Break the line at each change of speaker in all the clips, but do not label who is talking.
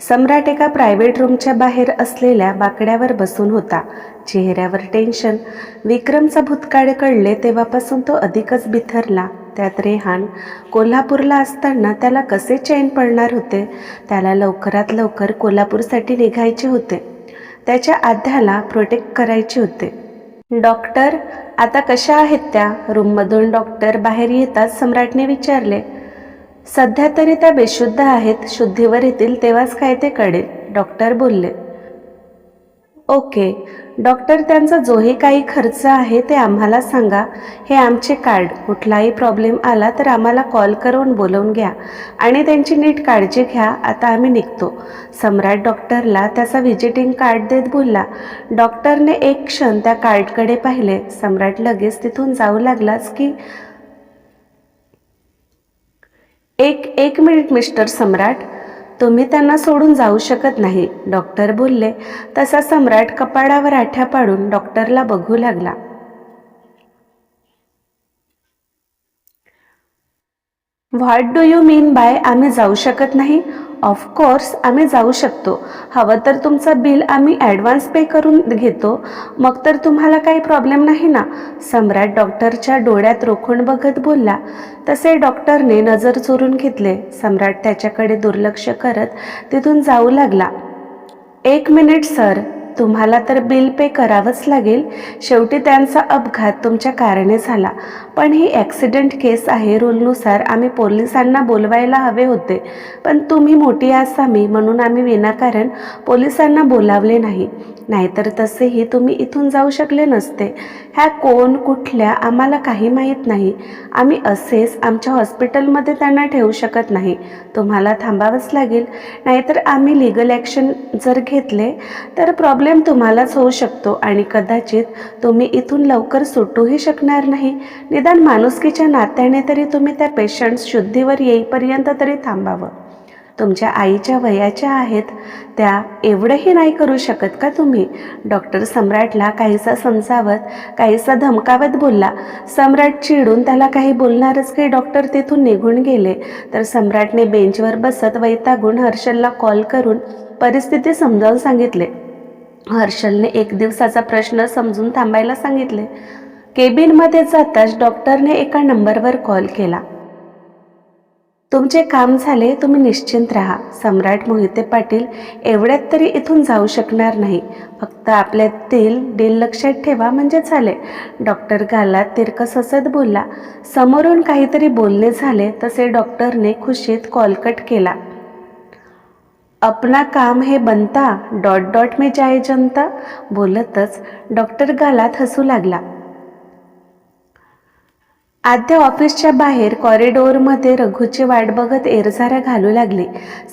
सम्राट एका प्रायव्हेट रूमच्या बाहेर असलेल्या बाकड्यावर बसून होता. चेहऱ्यावर टेन्शन विक्रमचा भूतकाळ कळले तेव्हापासून तो अधिकच बिथरला. त्यात रेहान कोल्हापूरला असताना त्याला कसे चैन पडणार होते? त्याला लवकरात लवकर कोल्हापूरसाठी निघायचे होते. त्याच्या आध्याला प्रोटेक्ट करायचे होते. डॉक्टर आता कशा आहेत त्या? रूममधून डॉक्टर बाहेर येताच सम्राटने विचारले. सध्या तरी त्या बेशुद्ध आहेत शुद्धीवर येतील तेव्हाच काय ते कळेल डॉक्टर बोलले. ओके डॉक्टर त्यांचा जोही काही खर्च आहे ते आम्हाला सांगा. हे आमचे कार्ड कुठलाही प्रॉब्लेम आला तर आम्हाला कॉल करून बोलवून घ्या आणि त्यांची नीट काळजी घ्या आता आम्ही निघतो. सम्राट डॉक्टरला त्याचा व्हिजिटिंग कार्ड देत बोलला. डॉक्टरने एक क्षण त्या कार्डकडे पाहिले. सम्राट लगेच तिथून जाऊ लागलाच की एक एक मिनिट मिस्टर सम्राट. तुम्ही त्यांना सोडून जाऊ शकत नाही डॉक्टर बोलले. तसा सम्राट कपाडावर आठ्या पाडून डॉक्टरला बघू लागला. What do you mean by आम्ही जाऊ शकत नाही? ऑफकोर्स आम्ही जाऊ शकतो. हवं तर तुमचं बिल आम्ही ॲडव्हान्स पे करून घेतो. मग तर तुम्हाला काही प्रॉब्लेम नाही ना? सम्राट डॉक्टरच्या डोळ्यात रोखून बघत बोलला. तसे डॉक्टरने नजर चोरून घेतले. सम्राट त्याच्याकडे दुर्लक्ष करत तिथून जाऊ लागला. एक मिनिट सर तुम्हाला तर बिल पे करावंच लागेल. शेवटी त्यांचा अपघात तुमच्या कारणे झाला. पण ही ॲक्सिडेंट केस आहे रूलनुसार आम्ही पोलिसांना बोलवायला हवे होते. पण तुम्ही मोठी आसामी म्हणून आम्ही विनाकारण पोलिसांना बोलावले नाही. नाहीतर तसेही तुम्ही इथून जाऊ शकले नसते. ह्या कोण कुठल्या आम्हाला काही माहीत नाही. आम्ही असेच आमच्या हॉस्पिटलमध्ये त्यांना ठेवू शकत नाही. तुम्हाला थांबावंच लागेल. नाहीतर आम्ही लिगल ॲक्शन जर घेतले तर प्रॉब्लेम तुम्हालाच होऊ शकतो आणि कदाचित तुम्ही इथून लवकर सुटूही शकणार नाही. निदान माणुसकीच्या नात्याने तरी तुम्ही त्या पेशंट शुद्धीवर येईपर्यंत तरी थांबावं. तुमच्या आईच्या वयाच्या आहेत त्या एवढंही नाही करू शकत का तुम्ही? डॉक्टर सम्राटला काहीसा समजावत काहीसा धमकावत बोलला. सम्राट चिडून त्याला काही बोलणारच काही डॉक्टर तिथून निघून गेले. तर सम्राटने बेंचवर बसत वैतागून हर्षलला कॉल करून परिस्थिती समजावून सांगितले. हर्षलने एक दिवसाचा प्रश्न समजून थांबायला सांगितले. केबिनमध्ये जाताच डॉक्टरने एका नंबरवर कॉल केला. तुमचे काम झाले तुम्ही निश्चिंत राहा. सम्राट मोहिते पाटील एवढ्यात तरी इथून जाऊ शकणार नाही. फक्त आपल्यातील डील लक्षात ठेवा म्हणजे झाले. डॉक्टर गाला तिरकस हसत बोलला. समोरून काहीतरी बोलणे झाले तसे डॉक्टरने खुशीत कॉल कट केला. अपना काम हे बनता डॉट डॉट में जाय जनता बोलतच डॉक्टर गालात हसू लागला. आद्या ऑफिसच्या बाहेर कॉरिडोरमध्ये रघुची वाट बघत एरझारा घालू लागली.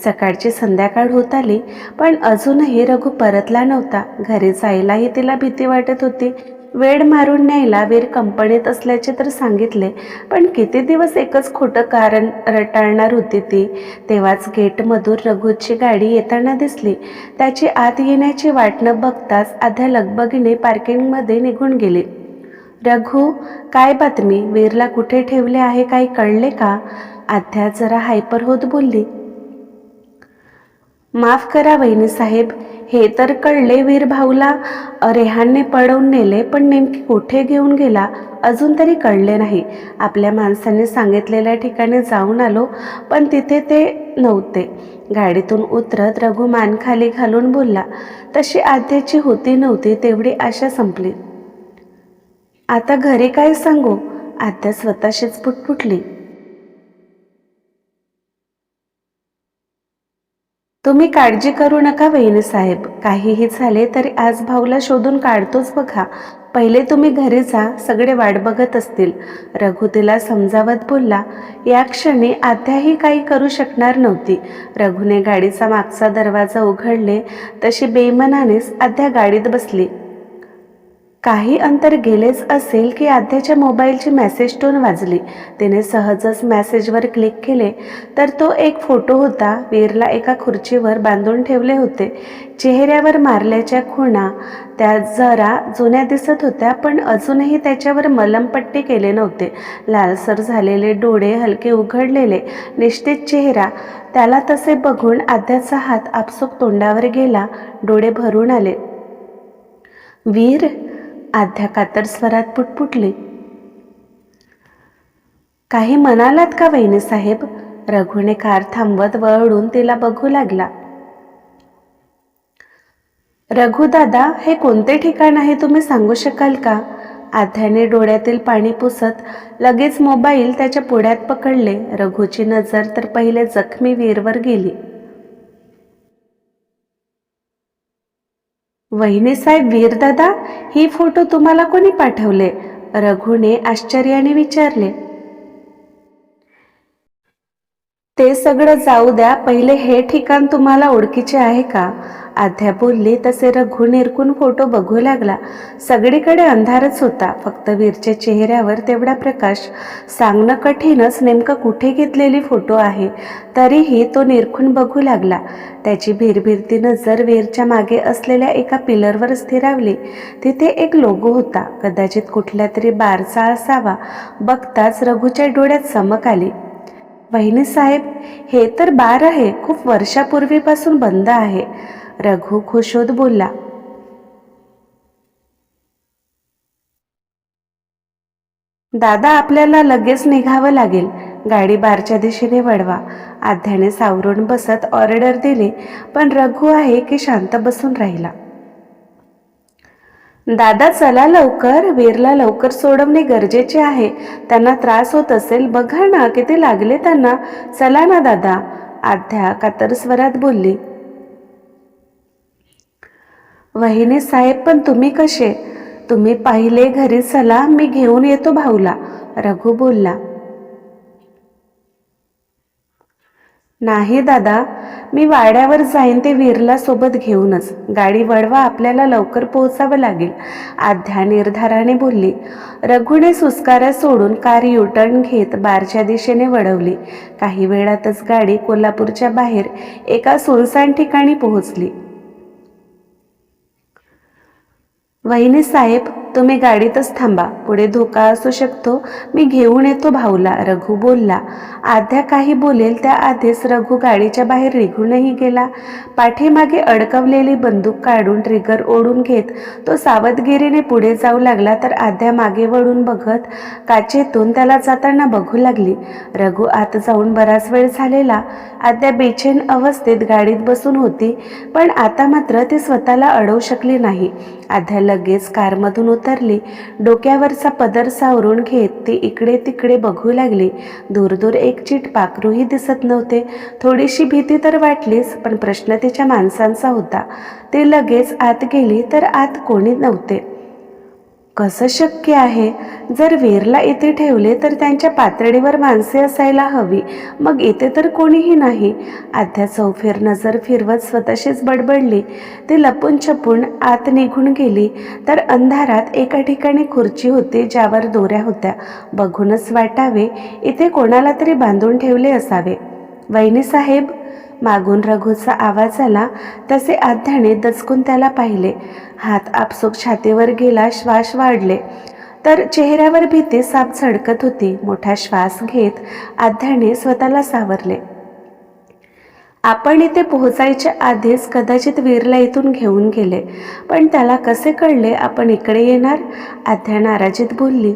सकाळची संध्याकाळ होत आली पण अजूनही रघु परतला नव्हता. घरी जायलाही तिला भीती वाटत होती. वेड मारून न्यायला वीर कंपनीत असल्याचे तर सांगितले पण किती दिवस एकच खोटं कारण रटाळणार होती ती. तेव्हाच गेटमधून रघुची गाडी येताना दिसली. त्याची आत येण्याची वाट न बघताच आध्या लगबगीने पार्किंगमध्ये निघून गेली. रघु काय बातमी? वीरला कुठे ठेवले आहे? काही कळले का? आध्या जरा हायपर होत बोलली. माफ करा वहिनी साहेब हे तर कळले वीर भाऊला. रेहानने पळवून नेले पण नेमकी कुठे घेऊन गेला अजून तरी कळले नाही. आपल्या माणसाने सांगितलेल्या ठिकाणी जाऊन आलो पण तिथे ते नव्हते. गाडीतून उतरत रघु मान खाली घालून बोलला तशी आद्याची होती नव्हती तेवढी आशा संपली. आता घरी काय सांगू? आत्या स्वतःशीच पुटपुटली. तुम्ही काळजी करू नका वहिनी साहेब. काहीही झाले तरी आज भाऊला शोधून काढतोच बघा. पहिले तुम्ही घरी जा सगळे वाट बघत असतील. रघु तिला समजावत बोलला या क्षणी आत्याही काही करू शकणार नव्हती. रघुने गाडीचा मागचा दरवाजा उघडले तशी बेमनानेच आत्या गाडीत बसली. काही अंतर गेलेच असेल की आद्याच्या मोबाईलची मेसेज टोन वाजली. तिने सहजच मेसेजवर क्लिक केले तर तो एक फोटो होता. वीरला एका खुर्चीवर बांधून ठेवले होते. चेहऱ्यावर मारल्याच्या खुणा त्या जरा जुन्या दिसत होत्या पण अजूनही त्याच्यावर मलमपट्टी केले नव्हते. लालसर झालेले डोळे हलके उघडलेले निश्चित चेहरा. त्याला तसे बघून आद्याचा हात आपसूक तोंडावर गेला डोळे भरून आले. वीर आध्या कातर स्वरात पुटपुटली. काही म्हणालात का वहिनीसाहेब? रघुने कार थांबवत वळून तिला बघू लागला. रघुदादा हे कोणते ठिकाण आहे तुम्ही सांगू शकाल का? आध्याने डोळ्यातील पाणी पुसत लगेच मोबाईल त्याच्या पुढ्यात पकडले. रघुची नजर तर पहिले जखमी वीरवर गेली. वहिनीसाहेब वीरदादा ही फोटो तुम्हाला कोणी पाठवले? रघुने आश्चर्याने विचारले. ते सगळं जाऊ द्या पहिले हे ठिकाण तुम्हाला ओळखीचे आहे का? आध्या बोलले तसे रघु निरकून फोटो बघू लागला. सगळीकडे अंधारच होता. फक्त वीरच्या चेहऱ्यावर तेवढा प्रकाश. सांगणं कठीणच नेमकं कुठे घेतलेली फोटो आहे? तरीही तो निरखून बघू लागला. त्याची भिरभिरती नजर वीरच्या मागे असलेल्या एका पिलरवर स्थिरावली. तिथे एक लोगो होता. कदाचित कुठल्या तरी बारचा असावा. बघताच रघुच्या डोळ्यात चमक आली. वहिनी साहेब हे तर बार आहे. खूप वर्षापूर्वीपासून बंद आहे. रघु खुश होत बोलला. दादा आपल्याला लगेच निघावं लागेल. गाडी बारच्या दिशेने वळवा. आध्याने सावरून बसत ऑर्डर दिली पण रघु आहे की शांत बसून राहिला. दादा चला लवकर. वीरला लवकर सोडवणे गरजेचे आहे. त्यांना त्रास होत असेल बघा ना किती लागले त्यांना. चला ना दादा. आध्या कातर स्वरात बोलली. वहिनी साहेब पण तुम्ही कसे? तुम्ही पाहिले घरी चला मी घेऊन येतो भाऊला. रघु बोलला. नाही दादा मी वाड्यावर जाईन ते वीरला सोबत घेऊनच. गाडी वळवा आपल्याला लवकर पोहोचावं लागेल. आध्या निर्धाराने बोलली. रघुने सुस्कारा सोडून कार युटर्न घेत बारच्या दिशेने वळवली. काही वेळातच गाडी कोल्हापूरच्या बाहेर एका सुनसान ठिकाणी पोहोचली. वहिनी साहेब तुम्ही गाडीतच थांबा. पुढे धोका असू शकतो. मी घेऊन येतो भाऊला. रघु बोलला. आध्या काही बोलेल त्या आधीच रघु गाडीच्या बाहेर निघूनही गेला. पाठीमागे अडकवलेली बंदूक काढून ट्रिगर ओढून घेत तो सावधगिरीने पुढे जाऊ लागला तर आध्या मागे वळून बघत काचेतून त्याला जाताना बघू लागली. रघु आत जाऊन बराच वेळ झालेला. आद्या बेचैन अवस्थेत गाडीत बसून होती पण आता मात्र ती स्वतःला अडवू शकली नाही. आध्या लगेच कारमधून उतरली. डोक्यावरचा पदर सावरून घेत ती इकडे तिकडे बघू लागली. दूर दूर एक चीट पाखरूही दिसत नव्हते. थोडीशी भीती तर वाटलीच पण प्रश्न तिच्या माणसांचा होता. ते लगेच आत गेली तर आत कोणी नव्हते. कसं शक्य आहे? जर वीरला इथे ठेवले तर त्यांच्या पातळीवर माणसे असायला हवी. मग इथे तर कोणीही नाही. आध्या चौफेर नजर फिरवत स्वतःशीच बडबडली. ती लपून छपून आत निघून गेली. तर अंधारात एका ठिकाणी खुर्ची होती ज्यावर दोऱ्या होत्या. बघूनच वाटावे इथे कोणाला तरी बांधून ठेवले असावे. वहिनी साहेब मागून रघूचा आवाज आला तसे आध्याने दचकून त्याला पाहिले. हात आपसूक छातीवर गेला श्वास वाढले. तर चेहऱ्यावर भीती साप झडकत होती. मोठा श्वास घेत आध्याने स्वतःला सावरले. आपण इथे पोहोचायच्या आधीच कदाचित वीरला इथून घेऊन गेले. पण त्याला कसे कळले? आपण इकडे येणार? आध्या नाराजीत बोलली.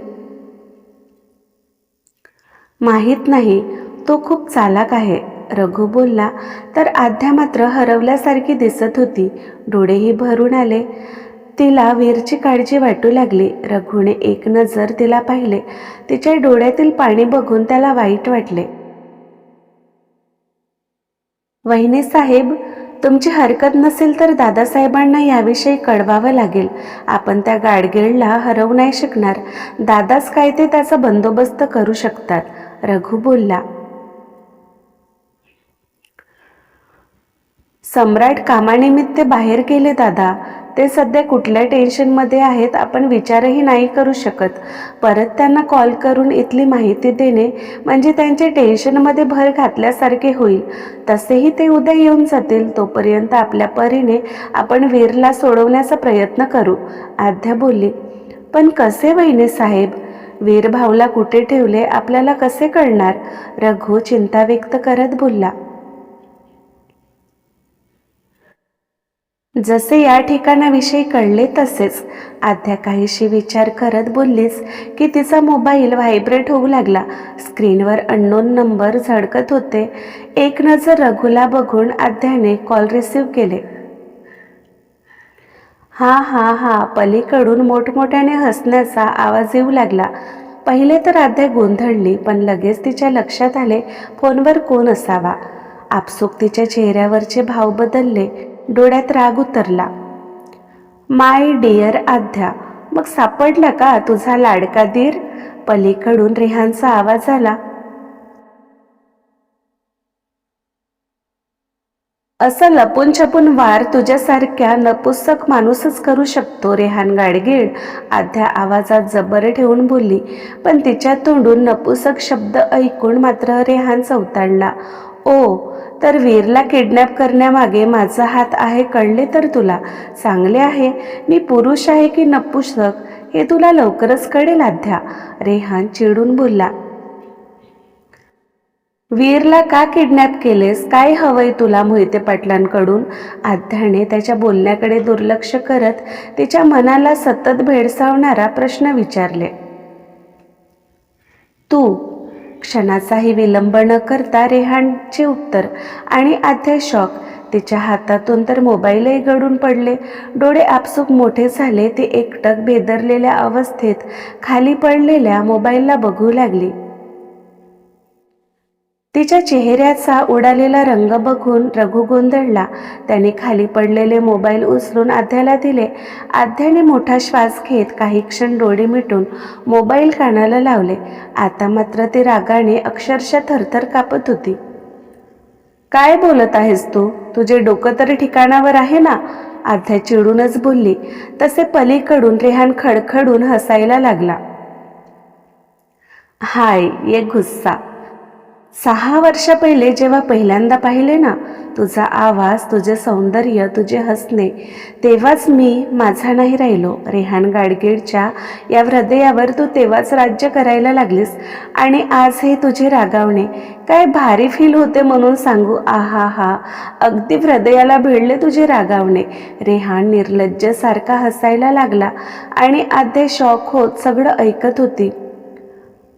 माहीत नाही. तो खूप चालाक आहे. रघु बोलला तर आध्या मात्र हरवल्यासारखी दिसत होती. डोळेही भरून आले. तिला वीरची काळजी वाटू लागली. रघुने एक नजर तिला पाहिले. तिच्या डोळ्यातील पाणी बघून त्याला वाईट वाटले. वहिनी साहेब तुमची हरकत नसेल तर दादासाहेबांना याविषयी कळवावं लागेल. आपण त्या गाडगेळला हरवू नाही शकणार. दादाच काय ते त्याचा बंदोबस्त करू शकतात. रघु बोलला सम्राट कामानिमित्त बाहेर गेले दादा. ते सध्या कुठल्या टेन्शनमध्ये आहेत आपण विचारही नाही करू शकत. परत त्यांना कॉल करून इथली माहिती देणे म्हणजे त्यांच्या टेन्शनमध्ये भर घातल्यासारखे होईल. तसेही ते उद्या येऊन जातील तोपर्यंत आपल्या परीने आपण वीरला सोडवण्याचा प्रयत्न करू. आद्या बोलली पण कसे वहिने साहेब? वीरभाऊला कुठे ठेवले? आपल्याला कसे कळणार? रघु चिंता व्यक्त करत बोलला जसे या ठिकाणाविषयी कळले तसेच. आद्या काहीशी विचार करत बोललीस की तिचा मोबाईल व्हायब्रेट होऊ लागला. स्क्रीनवर अननोन नंबर झळकत होते. एक नजर रघुला बघून आद्याने कॉल रिसीव केले. हा हा हा पलीकडून मोठमोठ्याने हसण्याचा आवाज येऊ लागला. पहिले तर आध्या गोंधळली पण लगेच तिच्या लक्षात आले फोनवर कोण असावा? आपसूक तिच्या चेहऱ्यावरचे भाव बदलले. डोळ्यात राग उतरला. माय डिअर आध्या मग सापडला का तुझा लाडका दीर? पलीकडून रेहानचा आवाज आला. असं लपून छपून वार तुझ्यासारख्या नपुसक माणूसच करू शकतो रेहान गाडगीळ आध्या आवाजात जबर ठेवून बोलली. पण तिच्या तोंडून नपुसक शब्द ऐकून मात्र रेहान चवताळला ओ तर वीरला किडनॅप करण्यामागे माझा हात आहे कळले तर तुला. चांगले आहे मी पुरुष आहे की नपुसक? हे तुला लवकरच कळेल अध्या रेहान चिडून बोलला. वीरला का किडनॅप केलेस? काय हवंय तुला मोहिते पाटलांकडून? आध्याने त्याच्या बोलण्याकडे दुर्लक्ष करत तिच्या मनाला सतत भेडसावणारा प्रश्न विचारले. तू क्षणाचाही विलंब न करता रेहानचे उत्तर आणि आध्या शॉक. तिच्या हातातून तर मोबाईलही गळून पडले. डोळे आपसूक मोठे झाले ते एकटक बेदरलेल्या अवस्थेत खाली पडलेल्या मोबाईलला बघू लागली. तिच्या चेहऱ्याचा उडालेला रंग बघून रघु गोंधळला. त्याने खाली पडलेले मोबाईल उचलून आध्याला दिले. आध्याने मोठा श्वास घेत काही क्षण डोळे मिटून मोबाईल कानाला लावले. आता मात्र ते रागाने अक्षरशः थरथर कापत होती. काय बोलत आहेस तू? तुझे डोकं तरी ठिकाणावर आहे ना? आध्या चिडूनच बोलली. तसे पलीकडून रेहान खडखडून हसायला लागला. हाय ये गुस्सा. सहा वर्षा पहिले जेव्हा पहिल्यांदा पाहिले ना तुझा आवाज तुझे सौंदर्य तुझे हसणे तेव्हाच मी माझा नाही राहिलो. रेहान गाडगीळच्या या हृदयावर तू तेव्हाच राज्य करायला लागलीस आणि आज हे तुझे रागावणे. काय भारी फील होते म्हणून सांगू आहा हा अगदी हृदयाला भिडले तुझे रागावणे. रेहान निर्लज्जसारखा हसायला लागला आणि आधे शॉक होत सगळं ऐकत होती.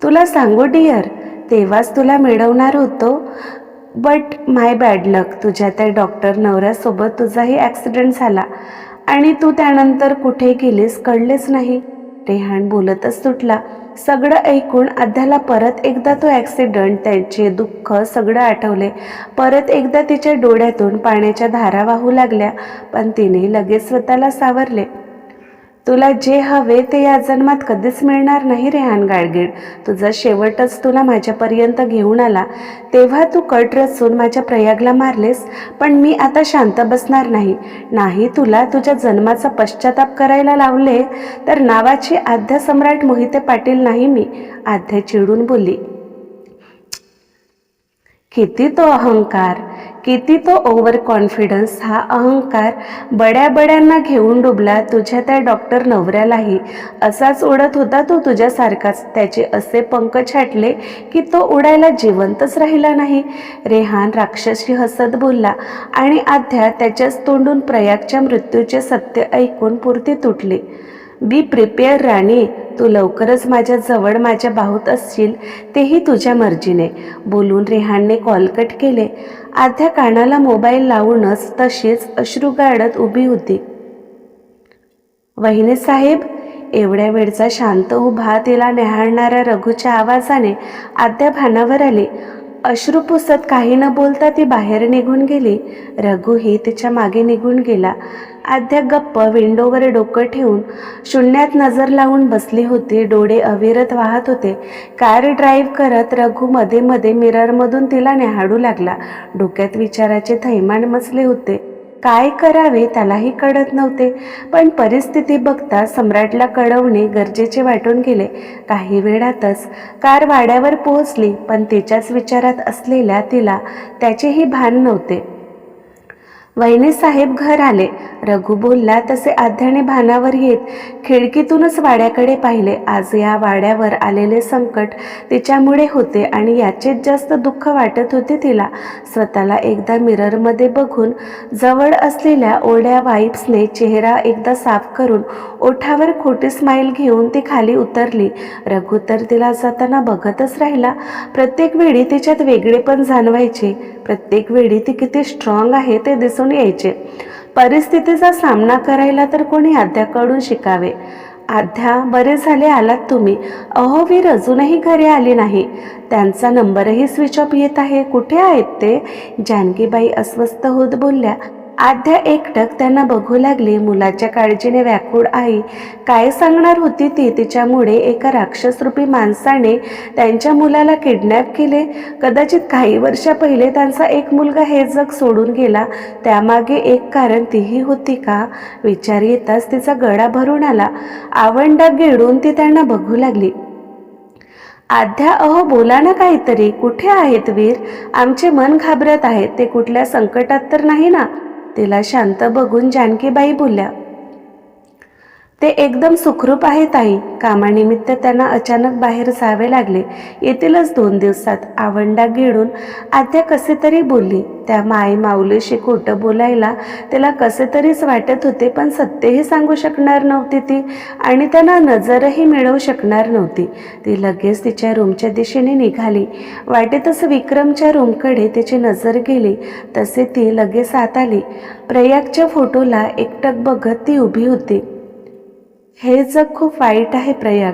तुला सांगू डिअर तेव्हाच तुला मिळवणार होतो. बट माय बॅड लक तुझ्या त्या डॉक्टर नवऱ्यासोबत तुझाही ॲक्सिडेंट झाला आणि तू त्यानंतर कुठे गेलीस कळलेच नाही. रेहान बोलतच तुटला सगळं ऐकून आध्याला परत एकदा तो ॲक्सिडंट त्यांचे दुःख सगळं आठवले. परत एकदा तिच्या डोळ्यातून पाण्याच्या धारा वाहू लागल्या पण तिने लगेच स्वतःला सावरले. तुला जे हवे ते या जन्मात कधीच मिळणार नाही रेहान गाडगीळ तुझा शेवटच तुला माझ्यापर्यंत घेऊन आला तेव्हा तू कट रचून माझ्या प्रयागला मारलेस पण मी आता शांत बसणार नाही. नाही तुला तुझ्या जन्माचा पश्चाताप करायला लावले तर नावाची आद्या सम्राट मोहिते पाटील नाही मी आद्या चिडून बोलली किती तो अहंकार किती तो ओव्हर कॉन्फिडन्स हा अहंकार बड्या बड्यांना घेऊन डुबला तुझ्या त्या डॉक्टर नवऱ्यालाही. असाच उडत होता तो तुझ्यासारखाच. त्याचे असे पंख छाटले की तो उडायला जिवंतच राहिला नाही. रेहान राक्षसी हसत बोलला आणि आध्या त्याच्याच तोंडून प्रयागच्या मृत्यूचे सत्य ऐकून पुरती तुटली. बी प्रिपेअर राणी तू लवकरच माझ्या जवळ माझ्या बाहूत असशील तेही तुझ्या मर्जीने. बोलून रेहानने कॉल कट केले. आध्या कानाला मोबाईल लावूनच तशीच अश्रू गाडत उभी होती. वहिने साहेब एवढ्या वेळचा शांत उभा तिला न्याहाळणाऱ्या रघुच्या आवाजाने आद्या भानावर आली. अश्रू पुसत काही न बोलता ती बाहेर निघून गेली. रघुही तिच्यामागे निघून गेला. आद्या गप्प विंडोवर डोकं ठेवून शून्यात नजर लावून बसली होती. डोळे अविरत वाहत होते. कार ड्राईव्ह करत रघु मध्ये मध्ये मिररमधून तिला न्याहाडू लागला. डोक्यात विचाराचे थैमान मचले होते. काय करावे त्यालाही कळत नव्हते. पण परिस्थिती बघता सम्राटला कळवणे गरजेचे वाटून गेले. काही वेळातच कार वाड्यावर पोहोचली पण तिच्याच विचारात असलेल्या तिला त्याचेही भान नव्हते. वहिनीसाहेब घर आले. रघु बोलला तसे आध्याने भानावर येत. खिडकीतूनच वाड्याकडे पाहिले. आज या वाड्यावर आलेले संकट तिच्यामुळे होते आणि याचेच जास्त दुःख वाटत होते तिला. स्वतःला एकदा मिररमध्ये बघून जवळ असलेल्या ओढ्या वाईप्सने चेहरा एकदा साफ करून ओठावर खोटी स्माईल घेऊन ती खाली उतरली. रघु तर तिला जाताना बघतच राहिला. प्रत्येक वेळी तिच्यात वेगळेपण जाणवायचे. प्रत्येक वेळी ती किती स्ट्रॉंग आहे ते दिसून यायचे. परिस्थितीचा सामना करायला तर कोणी आद्याकडून शिकावे. आध्या बरे झाले आलात तुम्ही. अहो वीर अजूनही घरी आली नाही. त्यांचा नंबरही स्विच ऑफ येत आहे. कुठे आहेत ते? जानकीबाई अस्वस्थ होत बोलल्या आध्या एकटक त्यांना बघू लागली. मुलाच्या काळजीने व्याकुळ आई काय सांगणार होती ती? तिच्यामुळे एका राक्षसरूपी माणसाने त्यांच्या मुलाला किडनॅप केले. कदाचित काही वर्षा पहिले त्यांचा एक मुलगा हे जग सोडून गेला. त्यामागे एक कारण तीही होती का? विचार येताच तिचा गळा भरून आला. आवंडा गिळून ती त्यांना बघू लागली. आध्या अहो बोला ना काहीतरी. कुठे आहेत वीर? आमचे मन घाबरत आहे. ते कुठल्या संकटात तर नाही ना? तिला शांत बघून जानकीबाई बोलल्या ते एकदम सुखरूप आहेत आई कामानिमित्त त्यांना अचानक बाहेर जावे लागले. येथीलच दोन दिवसात. आवंडा गिळून आत्या कसे तरी बोलली. त्या माई माऊलीशी खोटं बोलायला तिला कसे तरीच वाटत होते पण सत्यही सांगू शकणार नव्हती ती आणि त्यांना नजरही मिळवू शकणार नव्हती. ती लगेच तिच्या रूमच्या दिशेने निघाली. वाटेतच विक्रमच्या रूमकडे तिची नजर गेली. तसे ती लगेच आत आली. प्रयागच्या फोटोला एकटक बघत ती उभी होती. हे जग खूप वाईट आहे प्रयाग.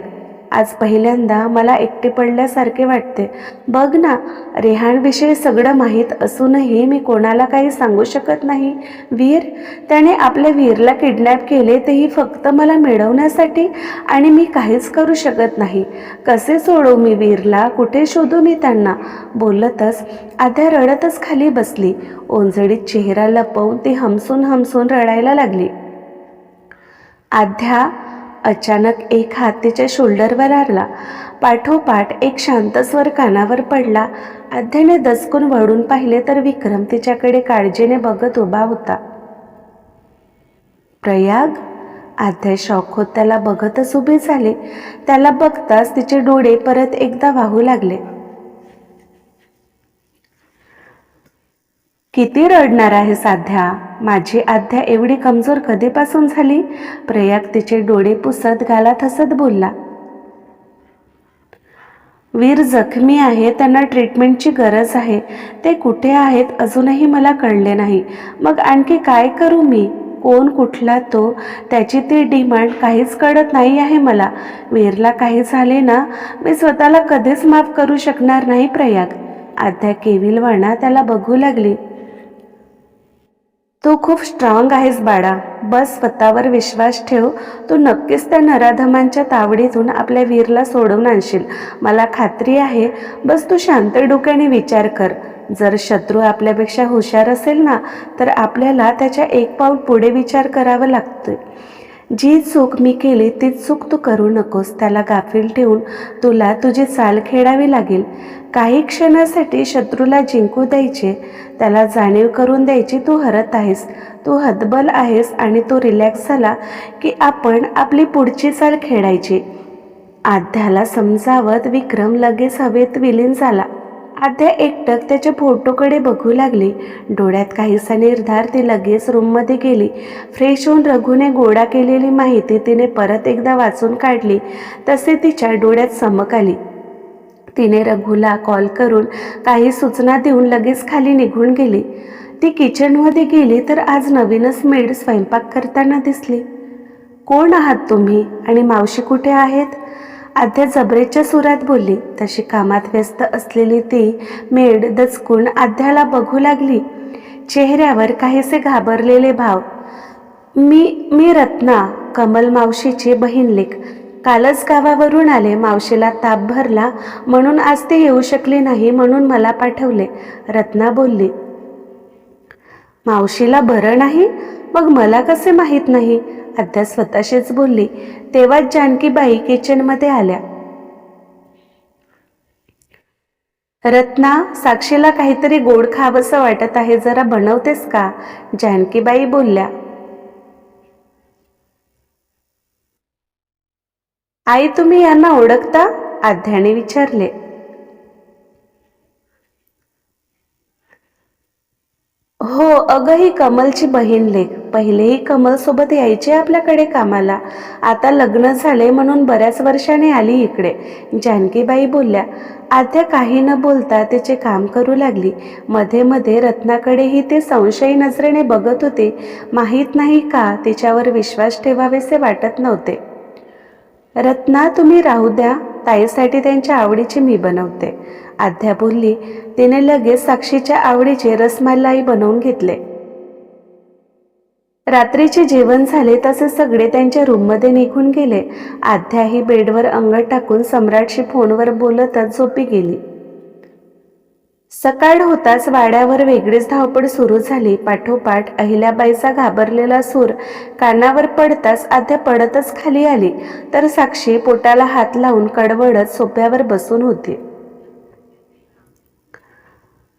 आज पहिल्यांदा मला एकटे पडल्यासारखे वाटते. बघ ना रेहाणविषयी सगळं माहीत असूनही मी कोणाला काही सांगू शकत नाही. वीर त्याने आपल्या वीरला किडनॅप केले तेही फक्त मला मिळवण्यासाठी आणि मी काहीच करू शकत नाही. कसे सोडू मी वीरला? कुठे शोधू मी त्यांना? बोलतच आध्या रडतच खाली बसली. ओंजळीत चेहरा लपवून ती हमसून हमसून रडायला लागली. आध्या अचानक एक हात तिच्या शोल्डरवर आरला. पाठोपाठ एक शांत स्वर कानावर पडला. आध्याने दचकून वळून पाहिले तर विक्रम तिच्याकडे काळजीने बघत उभा होता. प्रयाग? आध्या शॉक होत त्याला बघतच उभी झाली. त्याला बघताच तिचे डोळे परत एकदा वाहू लागले. किती रडणार आहे साध्या? माझी आध्या एवढी कमजोर कधीपासून झाली? प्रयाग तिचे डोळे पुसत गालात हसत बोलला. वीर जखमी आहे त्यांना ट्रीटमेंटची गरज आहे. ते कुठे आहेत अजूनही मला कळले नाही. मग आणखी काय करू मी? कोण कुठला तो? त्याची ती डिमांड काहीच कळत नाही आहे मला. वीरला काही झाले ना? मी स्वतःला कधीच माफ करू शकणार नाही प्रयाग. आध्या केविलवाणा त्याला बघू लागली. तू खूप स्ट्रॉंग आहेस बाळा. बस स्वतःवर विश्वास ठेव. तू नक्कीच त्या नराधमांच्या तावडीतून आपल्या वीरला सोडवून आणशील. मला खात्री आहे बस तू शांत डोक्याने विचार कर. जर शत्रू आपल्यापेक्षा हुशार असेल ना तर आपल्याला त्याच्या एक पाऊल पुढे विचार करावा लागतोय. जी चूक मी केली ती चूक तू करू नकोस. त्याला गाफील ठेवून तुला तुझी चाल खेळावी लागेल. काही क्षणासाठी शत्रूला जिंकू द्यायचे त्याला जाणीव करून द्यायची तू हरत आहेस. तू हतबल आहेस आणि तो रिलॅक्स झाला की आपण आपली पुढची चाल खेळायची. आध्याला समजावत विक्रम लगेच हवेत विलीन झाला. आद्या एकटक त्याच्या फोटोकडे बघू लागली. डोळ्यात काहीसा निर्धार ती लगेच रूममध्ये गेली. फ्रेश होऊन रघुने गोळा केलेली माहिती तिने परत एकदा वाचून काढली. तसे तिच्या डोळ्यात चमक आली. तिने रघुला कॉल करून काही सूचना देऊन लगेच खाली निघून गेली. ती किचनमध्ये गेली तर आज नवीनच मेड स्वयंपाक करताना दिसली. कोण आहात तुम्ही? आणि मावशी कुठे आहेत? आद्या जबरेच्या सुरात बोलली तशी कामात व्यस्त असलेली ती मेड दचकून आद्याला बघू लागली. चेहऱ्यावर काहीसे घाबरलेले भाव. मी मी रत्ना कमल मावशीची बहीण लेख कालच गावावरून आले मावशीला ताप भरला म्हणून आज ते येऊ शकले नाही म्हणून मला पाठवले. रत्ना बोलली मावशीला बरं नाही? मग मला कसे माहीत नाही? अद्या स्वतःशीच बोलली तेव्हाच जानकीबाई किचनमध्ये आल्या. रत्ना साक्षीला काहीतरी गोड खावंसं वाटत आहे जरा बनवतेस का? जानकीबाई बोलल्या. आई तुम्ही यांना ओळखता? आध्याने विचारले. हो अगं ही कमलची बहीण लेख. पहिलेही कमल सोबत यायची आपल्याकडे कामाला. आता लग्न झाले म्हणून बऱ्याच वर्षाने आली इकडे. जानकीबाई बोलल्या आद्या काही न बोलता तिचे काम करू लागली. मध्ये मध्ये रत्नाकडेही ते संशयी नजरेने बघत होते. माहीत नाही का तिच्यावर विश्वास ठेवावेसे वाटत नव्हते. रत्ना तुम्ही राहू द्या. ताईसाठी त्यांच्या आवडीची मी बनवते. आध्या बोलली तिने लगेच साक्षीच्या आवडीचे रसमलाई बनवून घेतले. रात्रीचे जेवण झाले तसे सगळे त्यांच्या रूममध्ये निघून गेले. आध्याही बेडवर अंग टाकून सम्राटशी फोनवर बोलतच झोपी गेली. सकाळ होताच वाड्यावर वेगळीच धावपळ सुरू झाली. पाठोपाठ अहिल्याबाईचा घाबरलेला सूर कानावर पडताच आध्या पडतच खाली आली. तर साक्षी पोटाला हात लावून कडवडत सोप्यावर बसून होती.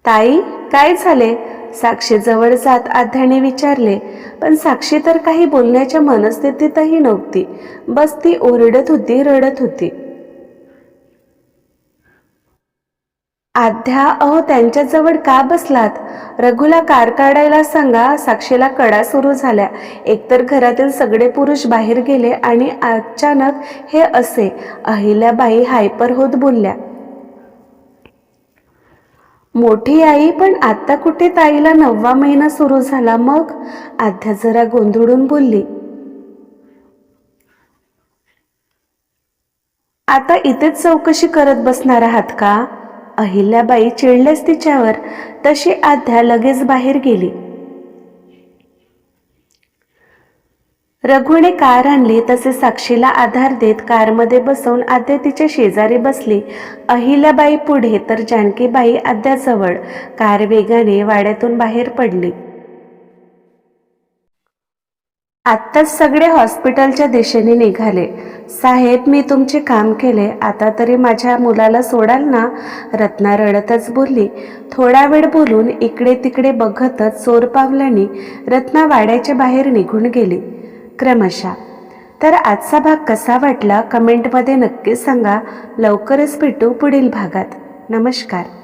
ताई काय झाले? साक्षी जवळ जात आध्याने विचारले. पण साक्षी तर काही बोलण्याच्या मनस्थितीतही नव्हती. बस ती ओरडत होती रडत होती. आध्या अहो त्यांच्याजवळ का बसलात? रघुला कार काढायला सांगा साक्षीला कडा सुरू झाल्या. एकतर घरातील सगळे पुरुष बाहेर गेले आणि अचानक हे असे अहिल्याबाई हायपर होत बोलल्या. मोठी आई पण आता कुठे ताईला नववा महिना सुरू झाला मग? आध्या जरा गोंधळून बोलली. आता इथेच चौकशी करत बसणार आहात का? अहिल्याबाई चिडलेच तिच्यावर तशी आध्या लगेच बाहेर गेली. रघुने कार आणली तसे साक्षीला आधार देत कारमध्ये बसवून आद्या तिच्या शेजारी बसली. अहिल्याबाई पुढे तर जानकीबाई आद्याजवळ कार वेगाने वाड्यातून बाहेर पडली. आत्ताच सगळे हॉस्पिटलच्या दिशेने निघाले. साहेब मी तुमचे काम केले. आता तरी माझ्या मुलाला सोडाल ना? रत्ना रडतच बोलली. थोडा वेळ बोलून इकडे तिकडे बघतच चोर पावलांनी रत्ना वाड्याच्या बाहेर निघून गेली. क्रमशः. तर आजचा भाग कसा वाटला? कमेंटमध्ये नक्की सांगा. लवकरच भेटू पुढील भागात. नमस्कार.